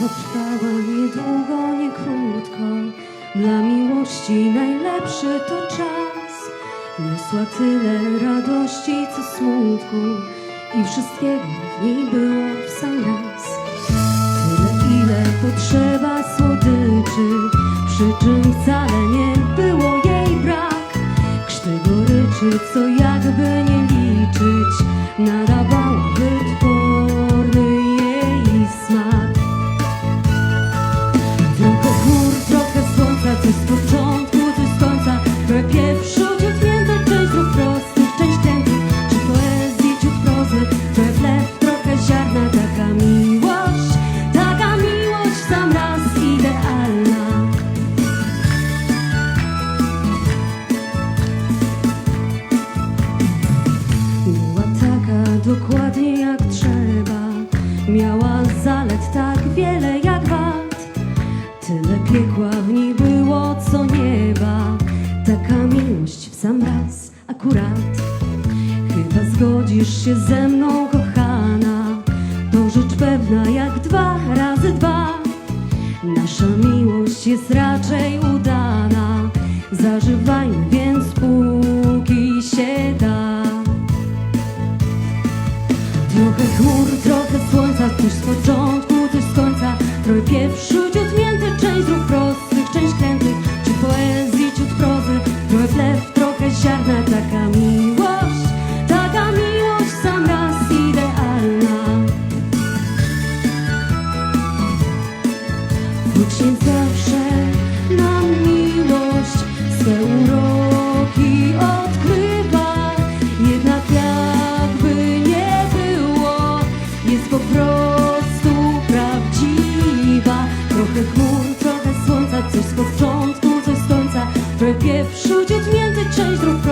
Zatrwała niedługo, nie krótko Dla miłości najlepszy to czas. Niosła tyle radości, co smutku. I wszystkiego w niej było w sam raz. Tyle, ile potrzeba słodyczy. Przy czym wcale nie było jej brak. Krzty goryczy, co jakby dokładnie jak trzeba. Miała zalet tak wiele jak wad. Tyle piekła w niej było co nieba. Taka miłość w sam raz akurat. Chyba zgodzisz się ze mną kochana. To rzecz pewna jak dwa razy dwa. Nasza miłość jest raczej udana. Zażywajmy więc póki się Trochę chmur, trochę słońca, coś z początku, coś z końca. Trochę pieprzu, ciut mięty, część dróg prostych, część krętych Czy poezji, ciut prozy, trochę wlew, trochę ziarna Taka miłość, trochę chmur, trochę słońca, coś z początku, coś z końca. W pierwszy dzień między część dróg